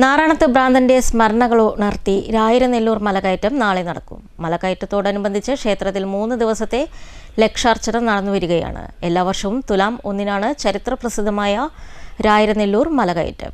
നാറാണത്ത് ഭ്രാന്തന്റെ സ്മരണകൾ ഉണർത്തി രായിരനെല്ലൂർ മലകയറ്റം നാളെ നടക്കും. മലകയറ്റത്തോടനുബന്ധിച്ച് ക്ഷേത്രത്തിൽ മൂന്ന് ദിവസത്തെ ലക്ഷാർച്ചന നടന്നുവരികയാണ് എല്ലാ വർഷവും തുലാം ഒന്നിനാണ് ചരിത്രപ്രസിദ്ധമായ രായിരനെല്ലൂർ മലകയറ്റം.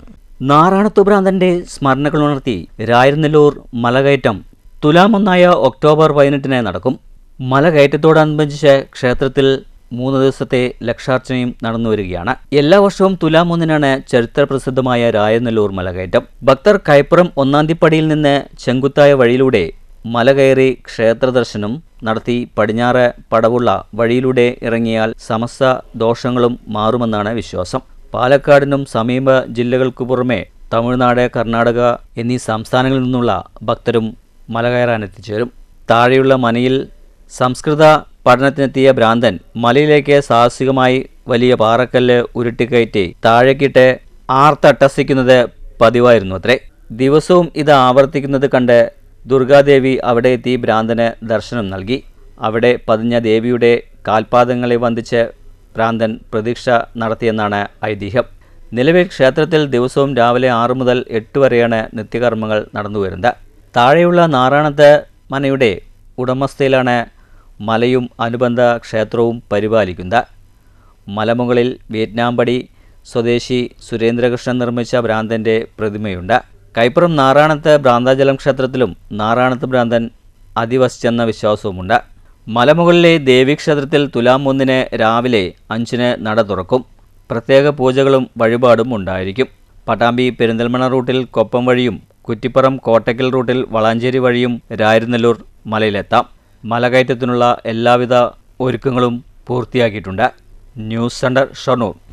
നാറാണത്തുഭ്രാന്തന്റെ സ്മരണകൾ ഉണർത്തി രായിരനെല്ലൂർ മലകയറ്റം തുലാം ഒന്നായ ഒക്ടോബർ പതിനെട്ടിന് നടക്കും. മലകയറ്റത്തോടനുബന്ധിച്ച് ക്ഷേത്രത്തിൽ മൂന്ന് ദിവസത്തെ ലക്ഷാർച്ചനയും നടന്നു വരികയാണ്. എല്ലാ വർഷവും തുലാം ഒന്നിനാണ് ചരിത്ര പ്രസിദ്ധമായ രായനെല്ലൂർ മലകയറ്റം. ഭക്തർ കൈപ്പുറം ഒന്നാന്തിപ്പടിയിൽ നിന്ന് ചെങ്കുത്തായ വഴിയിലൂടെ മല കയറി ക്ഷേത്ര ദർശനം നടത്തി പടിഞ്ഞാറ് പടവുള്ള വഴിയിലൂടെ ഇറങ്ങിയാൽ സമസ്ത ദോഷങ്ങളും മാറുമെന്നാണ് വിശ്വാസം. പാലക്കാടിനും സമീപ ജില്ലകൾക്കു പുറമെ തമിഴ്നാട് കർണാടക എന്നീ സംസ്ഥാനങ്ങളിൽ നിന്നുള്ള ഭക്തരും മല കയറാൻ എത്തിച്ചേരും. താഴെയുള്ള മനയിൽ സംസ്കൃത പഠനത്തിനെത്തിയ ഭ്രാന്തൻ മലയിലേക്ക് സാഹസികമായി വലിയ പാറക്കല്ല് ഉരുട്ടിക്കയറ്റി താഴേക്കിട്ട് ആർത്തട്ടസിക്കുന്നത് പതിവായിരുന്നു അത്രേ. ദിവസവും ഇത് ആവർത്തിക്കുന്നത് കണ്ട് ദുർഗാദേവി അവിടെ എത്തി ഭ്രാന്തന് ദർശനം നൽകി. അവിടെ പതിഞ്ഞ ദേവിയുടെ കാൽപാദങ്ങളെ വന്ദിച്ച് ഭ്രാന്തൻ പ്രതീക്ഷ നടത്തിയെന്നാണ് ഐതിഹ്യം. നിലവിൽ ക്ഷേത്രത്തിൽ ദിവസവും രാവിലെ ആറു മുതൽ എട്ട് വരെയാണ് നിത്യകർമ്മങ്ങൾ നടന്നുവരുന്നത്. താഴെയുള്ള നാറാണത്ത് മനയുടെ ഉടമസ്ഥയിലാണ് മലയും അനുബന്ധ ക്ഷേത്രവും പരിപാലിക്കുന്ന. മലമുകളിൽ വിയറ്റ്നാം പടി സ്വദേശി സുരേന്ദ്രകൃഷ്ണൻ നിർമ്മിച്ച ഭ്രാന്തന്റെ പ്രതിമയുണ്ട്. കൈപ്പുറം നാറാണത്ത് ഭ്രാന്താജലം ക്ഷേത്രത്തിലും നാറാണത്ത് ഭ്രാന്തൻ അധിവസിച്ചെന്ന വിശ്വാസവുമുണ്ട്. മലമുകളിലെ ദേവീക്ഷേത്രത്തിൽ തുലാം ഒന്നിന് രാവിലെ അഞ്ചിന് നട തുറക്കും. പ്രത്യേക പൂജകളും വഴിപാടും ഉണ്ടായിരിക്കും. പട്ടാമ്പി പെരിന്തൽമണ റൂട്ടിൽ കൊപ്പം വഴിയും കുറ്റിപ്പുറം കോട്ടക്കൽ റൂട്ടിൽ വളാഞ്ചേരി വഴിയും രായിരുന്നല്ലൂർ മലയിലെത്താം. മലകയറ്റത്തിനുള്ള എല്ലാവിധ ഒരുക്കങ്ങളും പൂർത്തിയാക്കിയിട്ടുണ്ട്. News centre Shoranur.